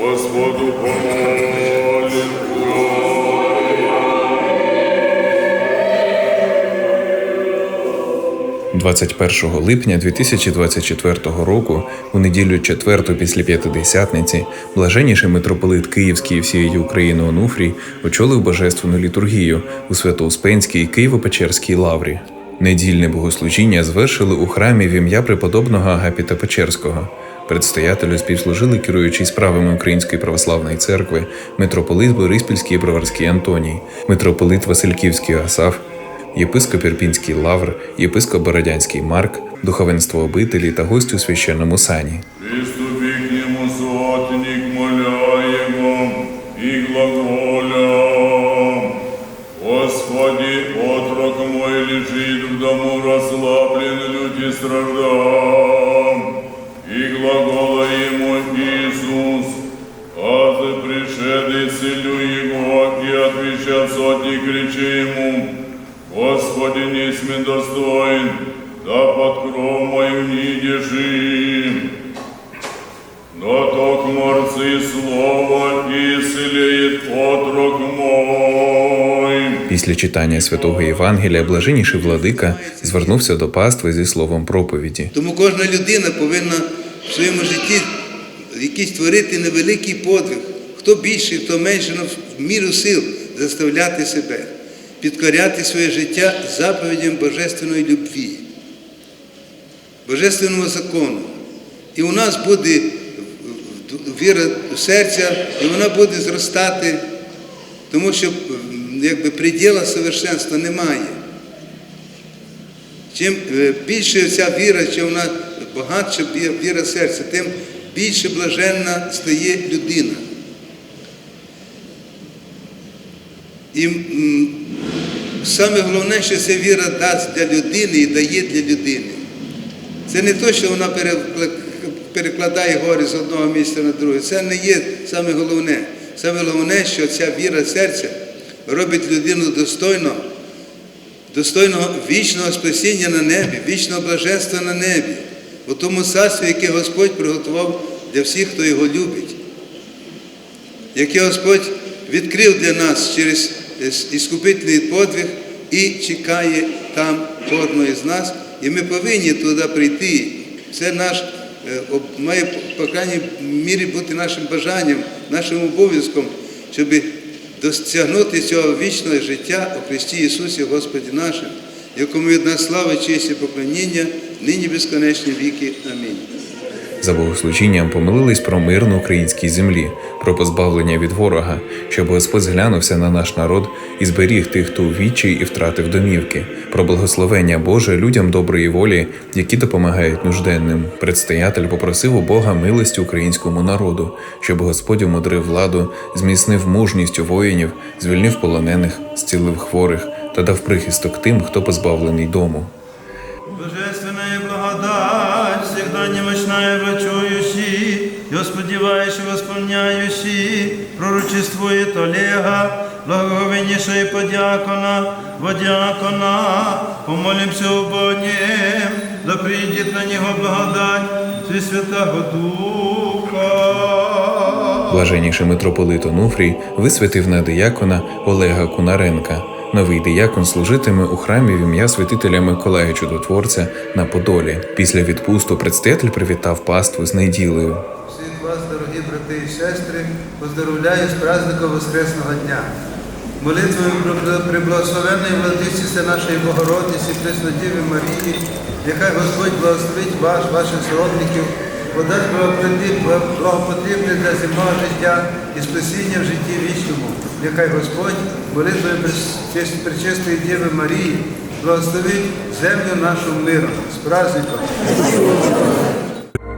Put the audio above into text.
Господу помолимся. 21 липня 2024 року, у неділю четверту після п'ятидесятниці, блаженніший митрополит Київський і всієї України Онуфрій очолив божественну літургію у Свято-Успенській Києво-Печерській лаврі. Недільне богослужіння звершили у храмі в ім'я преподобного Агапіта Печерського. Предстоятелю співслужили керуючий справами Української православної церкви, митрополит Бориспільський і Броварський Антоній, митрополит Васильківський Асаф, єпископ Ірпінський Лавр, єпископ Бородянський Марк, духовенство обителі та гості у священному сані. Господи, отрок мой лежит в дому расслаблен, люди страждам. И глагола ему Иисус, а ты пришед и целю его, и отвечал сотник, кричи ему, Господи, не сме достоин, да под кров мою не держи. Но ток морцы слово исцелит отрок мой. Після читання святого Євангелія блаженніший владика звернувся до пастви зі словом проповіді. Тому кожна людина повинна в своєму житті якийсь творити невеликий подвиг. Хто більший, хто менше, але в міру сил заставляти себе, підкоряти своє життя заповідям Божественної любві, Божественного закону. І у нас буде віра в серця, і вона буде зростати, тому що якби приділа совершенства немає. Чим е, більше ця віра, чим вона багатша ві- віра серця, тим більше блаженна стає людина. І саме головне, що ця віра дасть для людини і дає для людини. Це не те, що вона перекладає гори з одного місця на друге. Це не є саме головне. Саме головне, що ця віра серця робить людину достойно достойного вічного спасіння на небі, вічного блаженства на небі, у тому царстві, яке Господь приготував для всіх, хто його любить, яке Господь відкрив для нас через іскупительний подвиг і чекає там кожного із нас, і ми повинні туди прийти. Це наш е, має, по крайній мірі, бути нашим бажанням, нашим обов'язком, щоб досягнути цього вічного життя у Христі Ісусі Господі нашим, якому від нас слава, честь і поклоніння, нині безконечні віки. Амінь. За богослужінням помолились про мир на українській землі, про позбавлення від ворога, щоб Господь зглянувся на наш народ і зберіг тих, хто у відчаї і втратив домівки, про благословення Боже людям доброї волі, які допомагають нужденним. Предстоятель попросив у Бога милості українському народу, щоб Господь умудрив владу, зміцнив мужність у воїнів, звільнив полонених, зцілив хворих та дав прихисток тим, хто позбавлений дому. Божественная благодать, всегда немощная врачующий, и сподіваючи, восполняющий, пророчествует Олега, благоговеннейший подьякона, водякона, помолимся о Боге, да придет на него благодать Святого Духа. Блаженніший митрополит Онуфрій висвятив на диякона Олега Кунаренка. Новий диякон служитиме у храмі в ім'я святителя Миколая Чудотворця на Подолі. Після відпусту предстоятель привітав паству з неділею. Всіх вас, дорогі брати і сестри, поздоровляю з праздником Воскресного дня. Молитвою приблагословенної владичиці нашої Богородиці, Преснодіви Марії, нехай Господь благословить вас, ваших сродників, подасть благопотріб- для земного життя і спасіння в житті вічному. Нехай Господь молитвою Пречистої Діви Марії благословить землю нашу миром. З праздником!